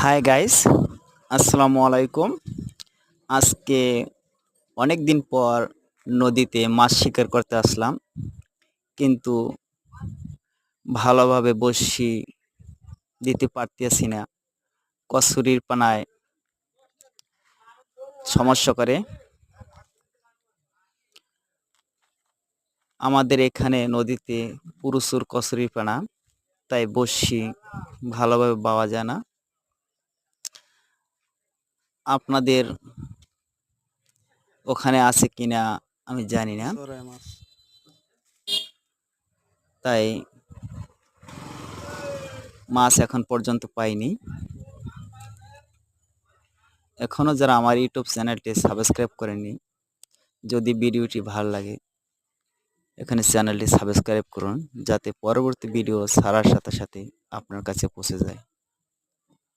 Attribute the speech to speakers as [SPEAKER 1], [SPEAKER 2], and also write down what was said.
[SPEAKER 1] Hi guys আসসালামু আলাইকুম আজকে অনেক দিন পর নদীতে মাছ শিকার করতে আসলাম। কিন্তু ভালোভাবে বসি দিতে পারতেছি না। কসুরির পানায় সমস্যা করে। আমাদের এখানে নদীতে প্রচুর কসুরির পানা, তাই বসি ভালোভাবে পাওয়া যায় না। আপনাদের ওখানে আছে কিনা আমি জানি না। তাই মাছ এখন পর্যন্ত পাইনি। এখনও যারা আমার ইউটিউব চ্যানেলটি সাবস্ক্রাইব করেনি যদি ভিডিওটি ভালো লাগে এখানে চ্যানেলটি সাবস্ক্রাইব করুন যাতে পরবর্তী ভিডিও ছাড়ার সাথে সাথে আপনার কাছে পৌঁছে যায়।